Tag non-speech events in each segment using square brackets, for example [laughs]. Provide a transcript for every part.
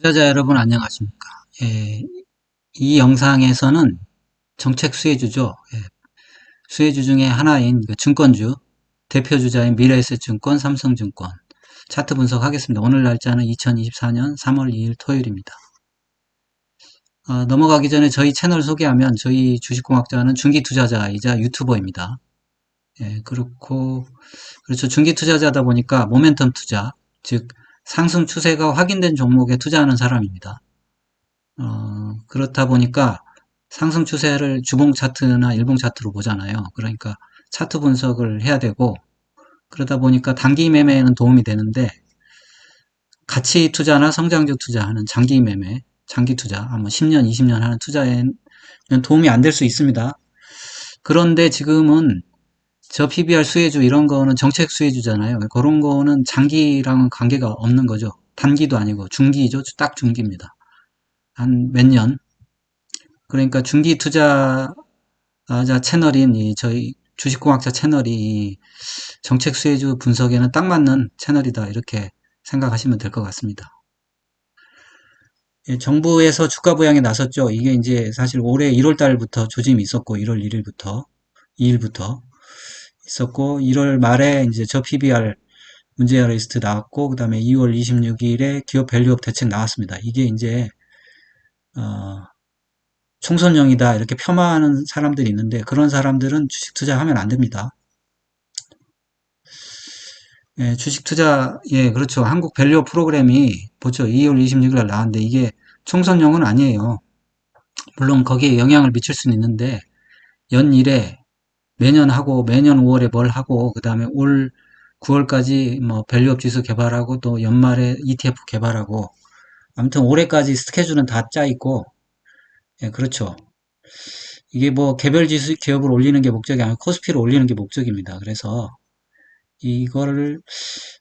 투자자 여러분 안녕하십니까? 예, 이 영상에서는 정책 수혜주죠. 예, 수혜주 중에 하나인 그 증권주 대표주자인 미래에셋증권, 삼성증권 차트 분석하겠습니다. 오늘 날짜는 2024년 3월 2일 토요일입니다. 어, 넘어가기 전에 저희 채널 소개하면 저희 주식공학자는 중기투자자이자 유튜버입니다. 예, 그렇고 그렇죠. 중기투자자다 보니까 모멘텀 투자, 즉 상승 추세가 확인된 종목에 투자하는 사람입니다. 어, 그렇다 보니까 상승 추세를 주봉 차트나 일봉 차트로 보잖아요. 그러니까 차트 분석을 해야 되고 그러다 보니까 단기 매매에는 도움이 되는데 가치 투자나 성장적 투자하는 장기 매매, 장기 투자, 뭐 10년, 20년 하는 투자에는 도움이 안 될 수 있습니다. 그런데 지금은 저 PBR 수혜주 이런 거는 정책 수혜주잖아요. 그런 거는 장기랑은 관계가 없는 거죠. 단기도 아니고 중기죠. 딱 중기입니다. 한 몇 년. 그러니까 중기 투자자 채널인 이 저희 주식공학자 채널이 정책 수혜주 분석에는 딱 맞는 채널이다. 이렇게 생각하시면 될 것 같습니다. 예, 정부에서 주가 부양에 나섰죠. 이게 이제 사실 올해 1월 달부터 조짐이 있었고 1월 1일부터 2일부터 있었고 1월 말에 이제 저 PBR 문제아 리스트 나왔고 그 다음에 2월 26일에 기업 밸류업 대책 나왔습니다. 이게 이제 어, 총선용이다 이렇게 폄하하는 사람들이 있는데 그런 사람들은 주식 투자하면 안 됩니다. 예, 주식 투자 예 그렇죠. 한국 밸류업 프로그램이 보죠. 2월 26일 날 나왔는데 이게 총선용은 아니에요. 물론 거기에 영향을 미칠 수는 있는데 연일에 매년 하고 매년 5월에 뭘 하고 그 다음에 올 9월까지 뭐 밸류업 지수 개발하고 또 연말에 ETF 개발하고 아무튼 올해까지 스케줄은 다 짜 있고 예, 그렇죠. 이게 뭐 개별 지수 기업을 올리는 게 목적이 아니고 코스피를 올리는 게 목적입니다. 그래서 이거를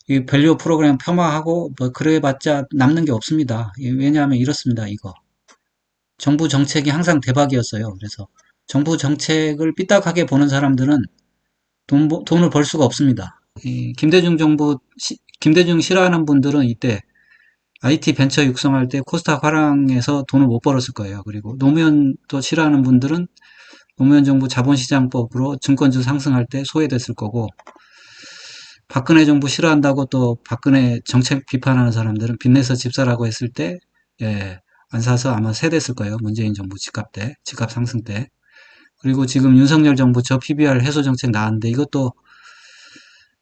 이 밸류업 프로그램 폄하하고 뭐 그래봤자 남는 게 없습니다. 왜냐하면 이렇습니다. 이거 정부 정책이 항상 대박이었어요. 그래서 정부 정책을 삐딱하게 보는 사람들은 돈, 돈을 벌 수가 없습니다. 김대중 정부, 시, 김대중 싫어하는 분들은 이때 IT 벤처 육성할 때 코스닥 화랑에서 돈을 못 벌었을 거예요. 그리고 노무현도 싫어하는 분들은 노무현 정부 자본시장법으로 증권주 상승할 때 소외됐을 거고 박근혜 정부 싫어한다고 또 박근혜 정책 비판하는 사람들은 빚내서 집 사라고 했을 때 예, 안 사서 아마 세됐을 거예요. 문재인 정부 집값 때, 집값 상승 때. 그리고 지금 윤석열 정부 저 PBR 해소 정책 나왔는데 이것도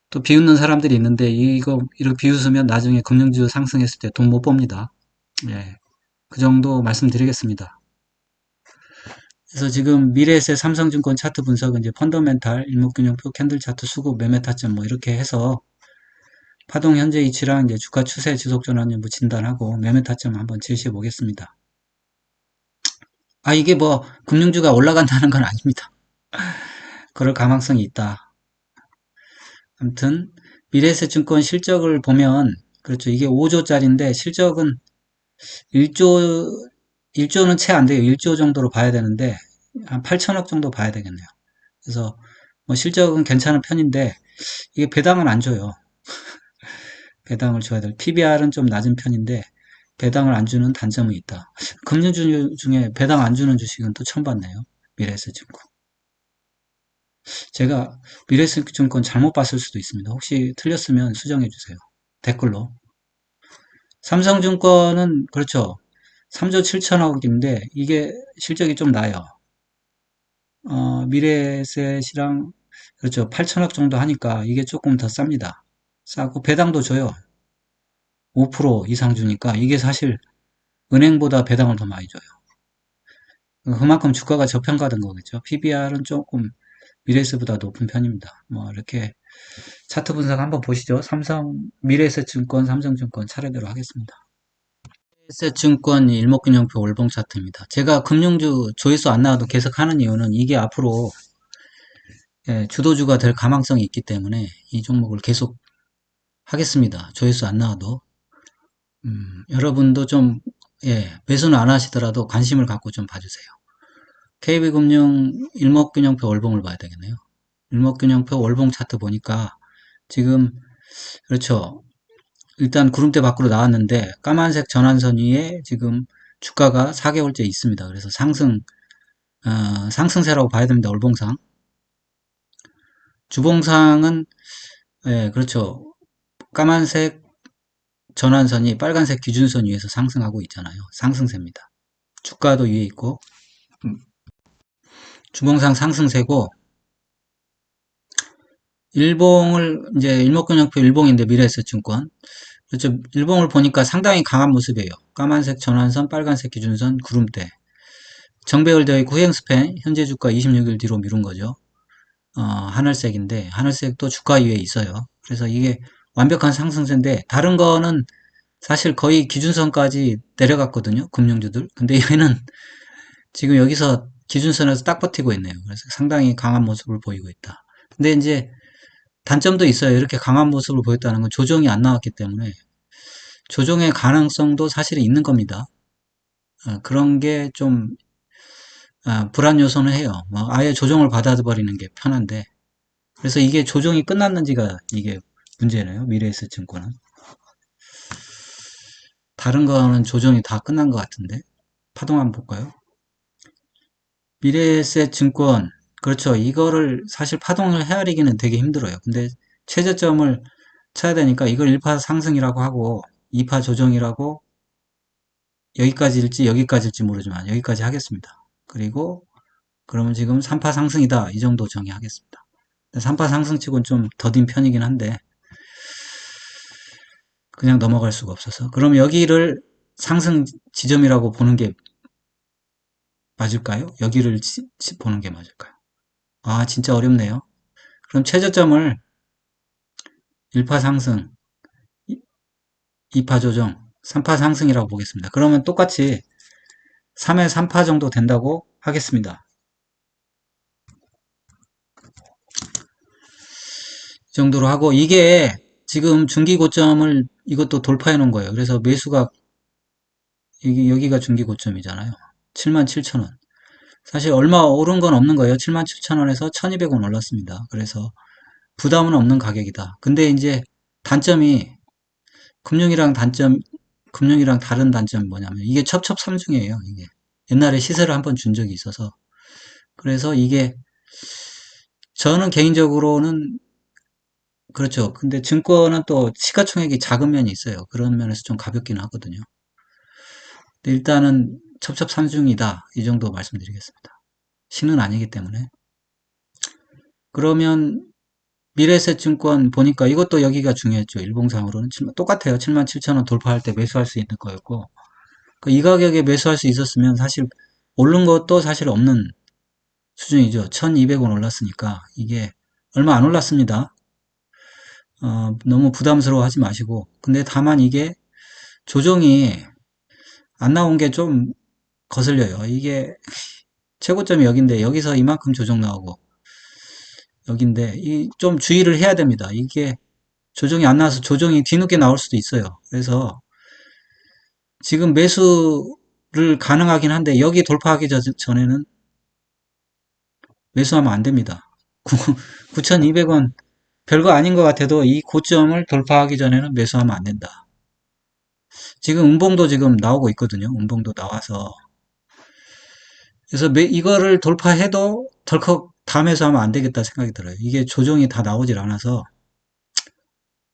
또 비웃는 사람들이 있는데 이거 이렇게 비웃으면 나중에 금융주 상승했을 때 돈 못 법니다. 예. 그 정도 말씀드리겠습니다. 그래서 지금 미래에셋 삼성증권 차트 분석은 이제 펀더멘탈, 일목균형표, 캔들 차트, 수급, 매매 타점 뭐 이렇게 해서 파동 현재 위치랑 이제 주가 추세 지속 전환 여부 진단하고 매매 타점 한번 제시해 보겠습니다. 아, 이게 뭐, 금융주가 올라간다는 건 아닙니다. 그럴 가망성이 있다. 아무튼, 미래에셋증권 실적을 보면, 그렇죠. 이게 5조짜리인데, 실적은 1조, 1조는 채 안 돼요. 1조 정도로 봐야 되는데, 한 8천억 정도 봐야 되겠네요. 그래서, 뭐, 실적은 괜찮은 편인데, 이게 배당은 안 줘요. [laughs] 배당을 줘야 될. PBR은 좀 낮은 편인데, 배당을 안 주는 단점이 있다. 금융주 중에 배당 안 주는 주식은 또 처음 봤네요. 미래에셋증권. 제가 미래에셋증권 잘못 봤을 수도 있습니다. 혹시 틀렸으면 수정해 주세요. 댓글로. 삼성증권은 그렇죠. 3조 7천억인데 이게 실적이 좀 나요. 어, 미래에셋이랑 그렇죠. 8천억 정도 하니까 이게 조금 더 쌉니다. 싸고 배당도 줘요. 5% 이상 주니까 이게 사실 은행보다 배당을 더 많이 줘요. 그만큼 주가가 저평가된 거겠죠. PBR은 조금 미래에셋보다 높은 편입니다. 뭐 이렇게 차트 분석 한번 보시죠. 삼성 미래에셋증권, 삼성증권 차례대로 하겠습니다. 미래에셋증권 일목균형표 월봉 차트입니다. 제가 금융주 조회수 안 나와도 계속 하는 이유는 이게 앞으로 예, 주도주가 될 가망성이 있기 때문에 이 종목을 계속 하겠습니다. 조회수 안 나와도 음, 여러분도 좀, 예, 매수는 안 하시더라도 관심을 갖고 좀 봐주세요. KB금융 일목균형표 월봉을 봐야 되겠네요. 일목균형표 월봉 차트 보니까 지금, 그렇죠. 일단 구름대 밖으로 나왔는데 까만색 전환선 위에 지금 주가가 4개월째 있습니다. 그래서 상승 어, 상승세라고 봐야 됩니다. 월봉상 주봉상은 예, 그렇죠. 까만색 전환선이 빨간색 기준선 위에서 상승하고 있잖아요. 상승세입니다. 주가도 위에 있고 주봉상 상승세고 일봉을 이제 일목균형표 일봉인데 미래에셋증권 그렇죠. 일봉을 보니까 상당히 강한 모습이에요. 까만색 전환선, 빨간색 기준선, 구름대. 정배열되어 있고 후행 스팬, 현재 주가 26일 뒤로 미룬 거죠. 어, 하늘색인데 하늘색도 주가 위에 있어요. 그래서 이게 완벽한 상승세인데 다른 거는 사실 거의 기준선까지 내려갔거든요. 금융주들. 근데 얘는 지금 여기서 기준선에서 딱 버티고 있네요. 그래서 상당히 강한 모습을 보이고 있다. 근데 이제 단점도 있어요. 이렇게 강한 모습을 보였다는 건 조정이 안 나왔기 때문에 조정의 가능성도 사실 있는 겁니다. 어, 그런 게좀 어, 불안 요소는 해요. 뭐 아예 조정을 받아버리는 게 편한데 그래서 이게 조정이 끝났는지가 이게 문제네요. 미래에셋 증권은 다른 거는 조정이 다 끝난 것 같은데 파동 한번 볼까요? 미래에셋 증권 그렇죠. 이거를 사실 파동을 헤아리기는 되게 힘들어요. 근데 최저점을 쳐야 되니까 이걸 1파 상승이라고 하고 2파 조정이라고 여기까지일지 여기까지일지 모르지만 여기까지 하겠습니다. 그리고 그러면 지금 3파 상승이다. 이 정도 정의하겠습니다. 3파 상승치곤 좀 더딘 편이긴 한데 그냥 넘어갈 수가 없어서 그럼 여기를 상승 지점이라고 보는 게 맞을까요? 여기를 보는 게 맞을까요? 아 진짜 어렵네요. 그럼 최저점을 1파 상승 2파 조정 3파 상승이라고 보겠습니다. 그러면 똑같이 3에 3파 정도 된다고 하겠습니다. 이 정도로 하고 이게 지금 중기 고점을 이것도 돌파해 놓은 거예요. 그래서 매수가 여기, 여기가 중기 고점이잖아요. 77,000원. 사실 얼마 오른 건 없는 거예요. 77,000원에서 1,200원 올랐습니다. 그래서 부담은 없는 가격이다. 근데 이제 단점이 금융이랑 단점 금융이랑 다른 단점이 뭐냐면 이게 첩첩삼중이에요. 이게 옛날에 시세를 한번 준 적이 있어서 그래서 이게 저는 개인적으로는 그렇죠. 근데 증권은 또 시가총액이 작은 면이 있어요. 그런 면에서 좀 가볍긴 하거든요. 일단은 첩첩산중이다. 이 정도 말씀드리겠습니다. 신은 아니기 때문에. 그러면 미래세증권 보니까 이것도 여기가 중요했죠. 일봉상으로는 똑같아요. 77,000원 돌파할 때 매수할 수 있는 거였고 그이 가격에 매수할 수 있었으면 사실 오른 것도 사실 없는 수준이죠. 1200원 올랐으니까 이게 얼마 안 올랐습니다. 어, 너무 부담스러워 하지 마시고 근데 다만 이게 조정이 안 나온 게 좀 거슬려요. 이게 최고점이 여긴데 여기서 이만큼 조정 나오고 여긴데 이 좀 주의를 해야 됩니다. 이게 조정이 안 나와서 조정이 뒤늦게 나올 수도 있어요. 그래서 지금 매수를 가능하긴 한데 여기 돌파하기 전에는 매수하면 안 됩니다. [laughs] 9,200원 별거 아닌 것 같아도 이 고점을 돌파하기 전에는 매수하면 안 된다. 지금 음봉도 지금 나오고 있거든요. 음봉도 나와서 그래서 이거를 돌파해도 덜컥 다 매수하면 안 되겠다 생각이 들어요. 이게 조정이 다 나오질 않아서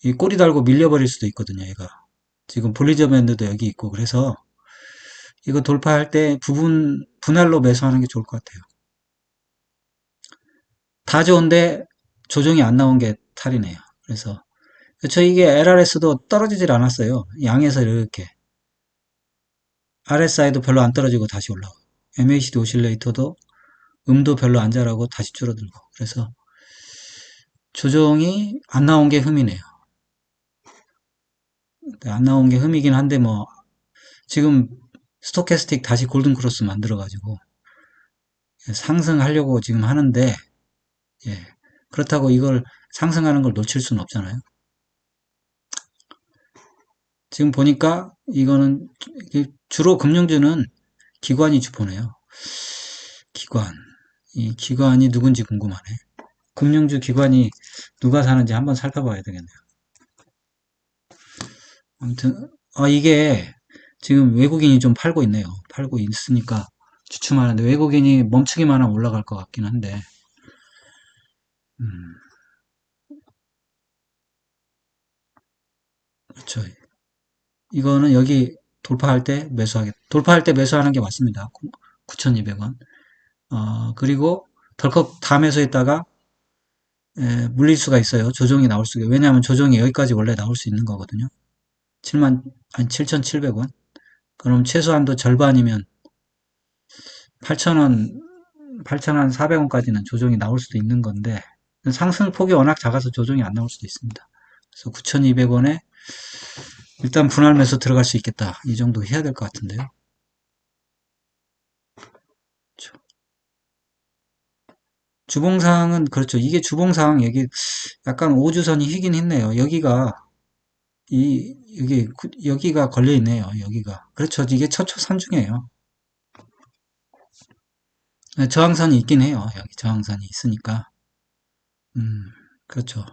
이 꼬리 달고 밀려버릴 수도 있거든요. 얘가 지금 볼리저 밴드도 여기 있고 그래서 이거 돌파할 때 부분 분할로 매수하는 게 좋을 것 같아요. 다 좋은데 조정이 안 나온 게 탈이네요. 그래서 저 이게 LRS도 떨어지질 않았어요. 양에서 이렇게 RSI도 별로 안 떨어지고 다시 올라오고 MACD 오실레이터도 음도 별로 안 자라고 다시 줄어들고 그래서 조정이 안 나온 게 흠이네요. 안 나온 게 흠이긴 한데 뭐 지금 스토캐스틱 다시 골든 크로스 만들어 가지고 상승하려고 지금 하는데 예. 그렇다고 이걸 상승하는 걸 놓칠 수는 없잖아요. 지금 보니까 이거는 주로 금융주는 기관이 주포네요. 기관. 이 기관이 누군지 궁금하네. 금융주 기관이 누가 사는지 한번 살펴봐야 되겠네요. 아무튼, 아, 이게 지금 외국인이 좀 팔고 있네요. 팔고 있으니까 주춤하는데 외국인이 멈추기만 하면 올라갈 것 같긴 한데, 음, 그렇죠. 이거는 여기 돌파할 때 매수하겠다. 돌파할 때 매수하는 게 맞습니다. 9,200원. 어, 그리고 덜컥 다 매수했다가 에, 물릴 수가 있어요. 조정이 나올 수가. 왜냐하면 조정이 여기까지 원래 나올 수 있는 거거든요. 7만, 아니 7,700원. 그럼 최소한도 절반이면 8,000원, 8,000원 400원까지는 조정이 나올 수도 있는 건데 상승폭이 워낙 작아서 조정이 안 나올 수도 있습니다. 그래서 9,200원에 일단 분할 매수 들어갈 수 있겠다. 이 정도 해야 될 것 같은데요. 그렇죠. 주봉상은 그렇죠. 이게 주봉상 여기 약간 오주선이 희긴 했네요. 여기가 이 이게 여기가 걸려 있네요. 여기가 그렇죠. 이게 처초산중이에요. 네, 저항선이 있긴 해요. 여기 저항선이 있으니까 음 그렇죠.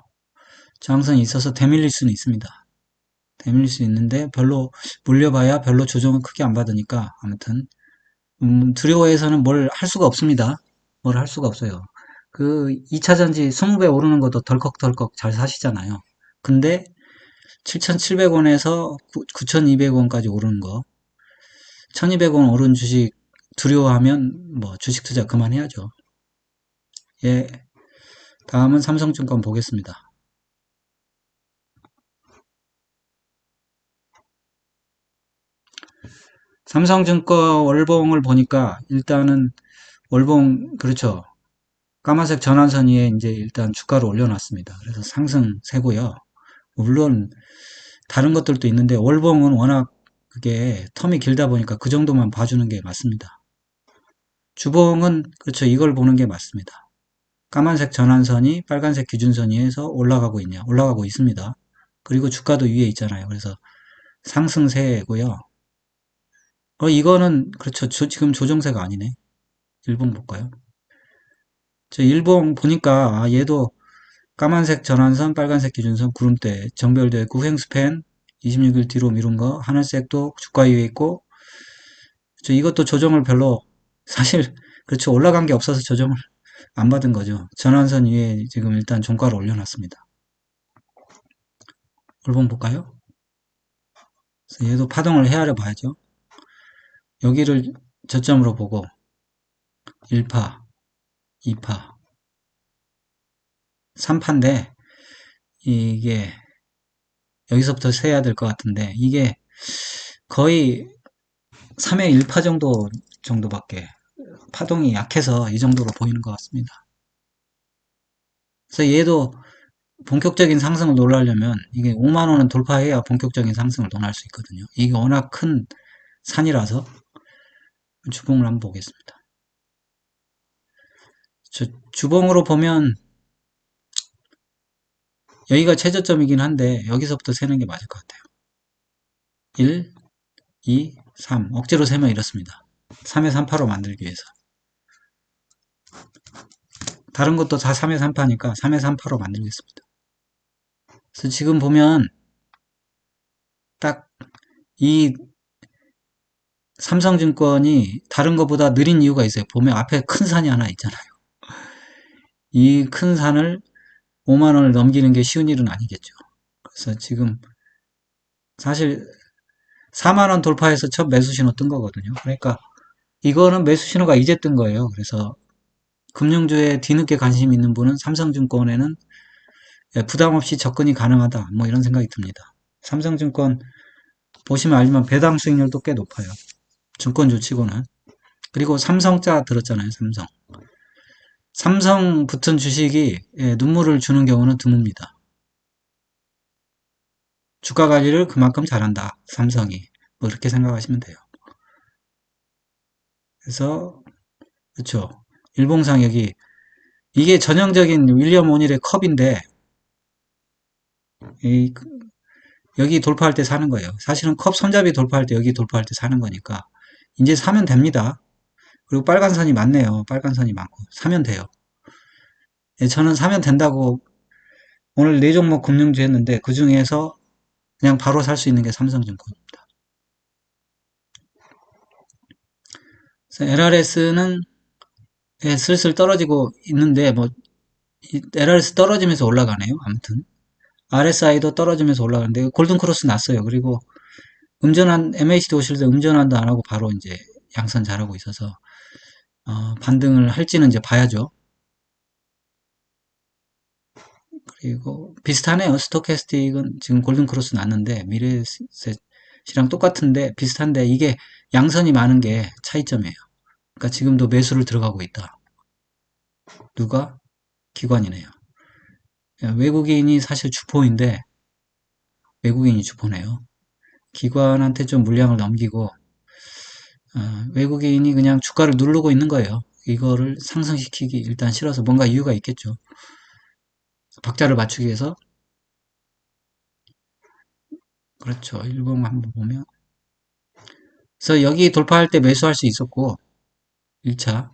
저항선이 있어서 대밀릴 수는 있습니다. 대밀릴 수 있는데 별로 물려봐야 별로 조정을 크게 안 받으니까 아무튼 음, 두려워해서는 뭘 할 수가 없습니다. 뭘 할 수가 없어요. 그 2차전지 20배 오르는 것도 덜컥덜컥 잘 사시잖아요. 근데 7,700원에서 9,200원까지 오르는 거 1,200원 오른 주식 두려워하면 뭐 주식 투자 그만해야죠. 예. 다음은 삼성증권 보겠습니다. 삼성증권 월봉을 보니까 일단은 월봉 그렇죠. 까만색 전환선 위에 이제 일단 주가를 올려놨습니다. 그래서 상승세고요. 물론 다른 것들도 있는데 월봉은 워낙 그게 텀이 길다 보니까 그 정도만 봐주는 게 맞습니다. 주봉은 그렇죠. 이걸 보는 게 맞습니다. 까만색 전환선이 빨간색 기준선 위에서 올라가고 있냐? 올라가고 있습니다. 그리고 주가도 위에 있잖아요. 그래서 상승세고요. 어, 이거는 그렇죠. 저, 지금 조정세가 아니네. 일봉 볼까요? 저 일봉 보니까 아, 얘도 까만색 전환선, 빨간색 기준선, 구름대 정별되어 있고 후행스팬 26일 뒤로 미룬 거 하늘색도 주가 위에 있고 저 이것도 조정을 별로 사실 그렇죠. 올라간 게 없어서 조정을 안 받은 거죠. 전환선 위에 지금 일단 종가를 올려놨습니다. 일봉 볼까요? 얘도 파동을 헤아려 봐야죠. 여기를 저점으로 보고 1파, 2파, 3파인데 이게 여기서부터 세야 될 것 같은데 이게 거의 3의 1파 정도 정도밖에 파동이 약해서 이 정도로 보이는 것 같습니다. 그래서 얘도 본격적인 상승을 놀라려면 이게 5만원은 돌파해야 본격적인 상승을 논할 수 있거든요. 이게 워낙 큰 산이라서 주봉을 한번 보겠습니다. 주봉으로 보면 여기가 최저점이긴 한데 여기서부터 세는 게 맞을 것 같아요. 1, 2, 3 억지로 세면 이렇습니다. 3에 3파로 만들기 위해서 다른 것도 다 3에 3파니까 3에 3파로 만들겠습니다. 그래서 지금 보면 딱 이 삼성증권이 다른 것보다 느린 이유가 있어요. 보면 앞에 큰 산이 하나 있잖아요. 이 큰 산을 5만원을 넘기는 게 쉬운 일은 아니겠죠. 그래서 지금 사실 4만원 돌파해서 첫 매수 신호 뜬 거거든요. 그러니까 이거는 매수 신호가 이제 뜬 거예요. 그래서 금융주에 뒤늦게 관심 있는 분은 삼성증권에는 부담 없이 접근이 가능하다. 뭐 이런 생각이 듭니다. 삼성증권 보시면 알지만 배당 수익률도 꽤 높아요. 증권주 치고는. 그리고 삼성자 들었잖아요. 삼성. 삼성 붙은 주식이 예, 눈물을 주는 경우는 드뭅니다. 주가 관리를 그만큼 잘한다. 삼성이. 뭐 이렇게 생각하시면 돼요. 그래서 그렇죠. 일봉상 여기 이게 전형적인 윌리엄 오닐의 컵인데 이, 여기 돌파할 때 사는 거예요. 사실은 컵 손잡이 돌파할 때 여기 돌파할 때 사는 거니까 이제 사면 됩니다. 그리고 빨간 선이 많네요. 빨간 선이 많고 사면 돼요. 예, 저는 사면 된다고 오늘 네 종목 금융주 했는데 그 중에서 그냥 바로 살 수 있는 게 삼성증권입니다. LRS는 예, 슬슬 떨어지고 있는데 뭐이 LRS 떨어지면서 올라가네요. 아무튼 RSI도 떨어지면서 올라가는데 골든 크로스 났어요. 그리고 음전한 MACD 오실 때 음전환도 안 하고 바로 이제 양선 잘하고 있어서 어, 반등을 할지는 이제 봐야죠. 그리고 비슷하네요. 스토캐스틱은 지금 골든 크로스 났는데 미래셋 이랑 똑같은데 비슷한데 이게 양선이 많은 게 차이점이에요. 그러니까 지금도 매수를 들어가고 있다. 누가? 기관이네요. 외국인이 사실 주포인데 외국인이 주포네요. 기관한테 좀 물량을 넘기고 어, 외국인이 그냥 주가를 누르고 있는 거예요. 이거를 상승시키기 일단 싫어서 뭔가 이유가 있겠죠. 박자를 맞추기 위해서 그렇죠. 일봉 한번 보면 그래서 여기 돌파할 때 매수할 수 있었고 1차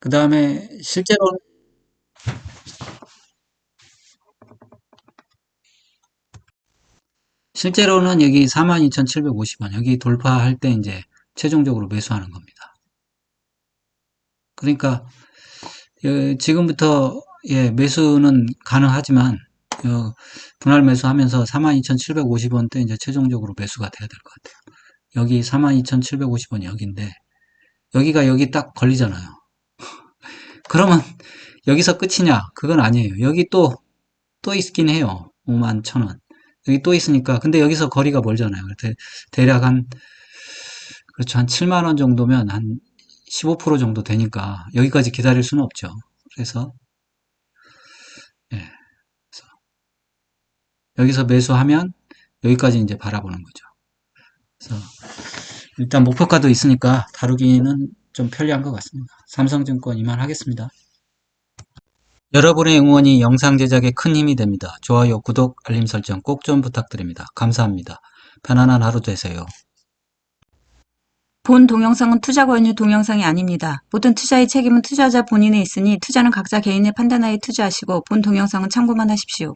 그 다음에 실제로 실제로는 여기 42,750원 여기 돌파할 때 이제 최종적으로 매수하는 겁니다. 그러니까 어, 지금부터 예, 매수는 가능하지만 어, 분할 매수하면서 42,750원 때 이제 최종적으로 매수가 돼야 될 것 같아요. 여기 42,750원이 여기인데 여기가 여기 딱 걸리잖아요. 그러면 여기서 끝이냐? 그건 아니에요. 여기 또, 또 있긴 해요. 5만 1천원. 여기 또 있으니까. 근데 여기서 거리가 멀잖아요. 대, 대략 한, 그렇죠. 한 7만원 정도면 한 15% 정도 되니까 여기까지 기다릴 수는 없죠. 그래서, 예. 그래서 여기서 매수하면 여기까지 이제 바라보는 거죠. 그래서 일단 목표가도 있으니까 다루기는 좀 편리한 것 같습니다. 삼성증권 이만 하겠습니다. 여러분의 응원이 영상 제작에 큰 힘이 됩니다. 좋아요, 구독, 알림 설정 꼭 좀 부탁드립니다. 감사합니다. 편안한 하루 되세요. 본 동영상은 투자 권유 동영상이 아닙니다. 모든 투자의 책임은 투자자 본인에 있으니 투자는 각자 개인의 판단하에 투자하시고 본 동영상은 참고만 하십시오.